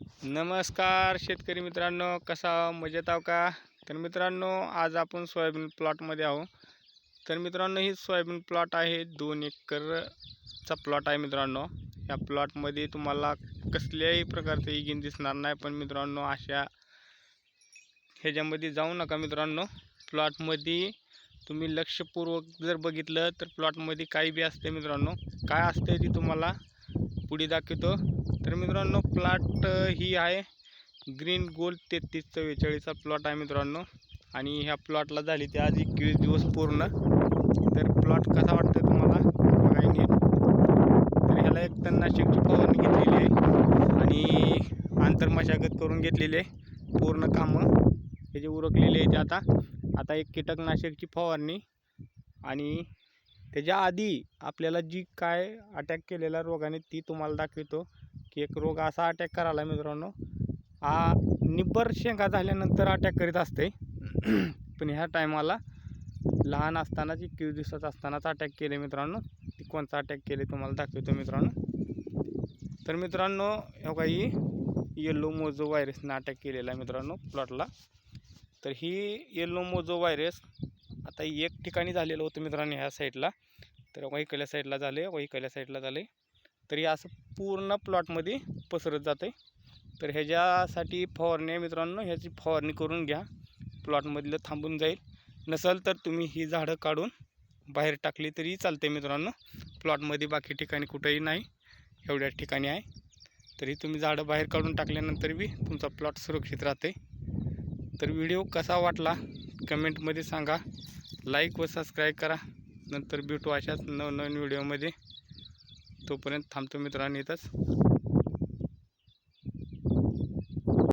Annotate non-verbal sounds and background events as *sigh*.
नमस्कार शेतकरी मित्रांनो कसा मजेत आहो का? तर मित्रांनो आज आपण सोयाबीन प्लॉटमध्ये आहो तर मित्रांनो ही सोयाबीन प्लॉट आहे दोन एकरचा प्लॉट आहे मित्रांनो. या प्लॉटमध्ये तुम्हाला कसल्याही प्रकारचं इगिन दिसणार नाही पण मित्रांनो अशा ह्याच्यामध्ये जाऊ नका मित्रांनो. प्लॉटमध्ये तुम्ही लक्षपूर्वक जर बघितलं तर प्लॉटमध्ये काही बी असते मित्रांनो काय असते ती तुम्हाला पुढे दाखवतो. तर मित्रांनो प्लॉट ही आहे. ग्रीन गोल्ड तेहतीस चव्वेचाळीसचा प्लॉट आहे मित्रांनो. आणि ह्या प्लॉटला झाली ते आज एकवीस दिवस पूर्ण. तर प्लॉट कसा वाटतं तुम्हाला? बघाय तर ह्याला एक तणनाशकची फवारणी घेतलेली आहे. आणि आंतरमशागत करून घेतलेली आहे. पूर्ण कामं. ह्याचे उरकलेले आहे ते आता. आता एक कीटकनाशकची फवारणी. आणि त्याच्या आधी आपल्याला जी काय अटॅक केलेला रोगाने ती तुम्हाला दाखवतो. की एक रोग असा अटॅक करायला मित्रांनो. हा निब्बर शेंगा झाल्यानंतर अटॅक करीत असते *coughs* पण ह्या टायमाला लहान असतानाच एकवीस दिवसाचा असतानाच अटॅक केले मित्रांनो. ती कोणता अटॅक केले तुम्हाला दाखवतो मित्रांनो. तर मित्रांनो हे काही येल्लो मोजो व्हायरसनं अटॅक केलेला आहे मित्रांनो प्लॉटला तर ही येल्लो मोजो व्हायरस आता एक ठिकाणी झालेलं होतं मित्रांनो ह्या साईडला तर इकडल्या साईडला झाले इकडल्या साईडला झाले तर हे असं पूर्ण प्लॉटमध्ये पसरत जाते तर ह्याच्यासाठी फवारणी आहे मित्रांनो ह्याची फवारणी करून घ्या. प्लॉटमधलं थांबून जाईल. नसेल तर तुम्ही ही झाडं काढून बाहेर टाकली तरी चालते मित्रांनो. प्लॉटमध्ये बाकी ठिकाणी कुठंही नाही एवढ्या ठिकाणी आहे. तरी तुम्ही झाडं बाहेर काढून टाकल्यानंतर बी तुमचा प्लॉट सुरक्षित राहते तर व्हिडिओ कसा वाटला कमेंटमध्ये सांगा. लाईक व सबस्क्राईब करा. नंतर भेटू अशाच नवनवीन व्हिडिओमध्ये. तोपर्यंत थांबतो मित्रांनो इथंच.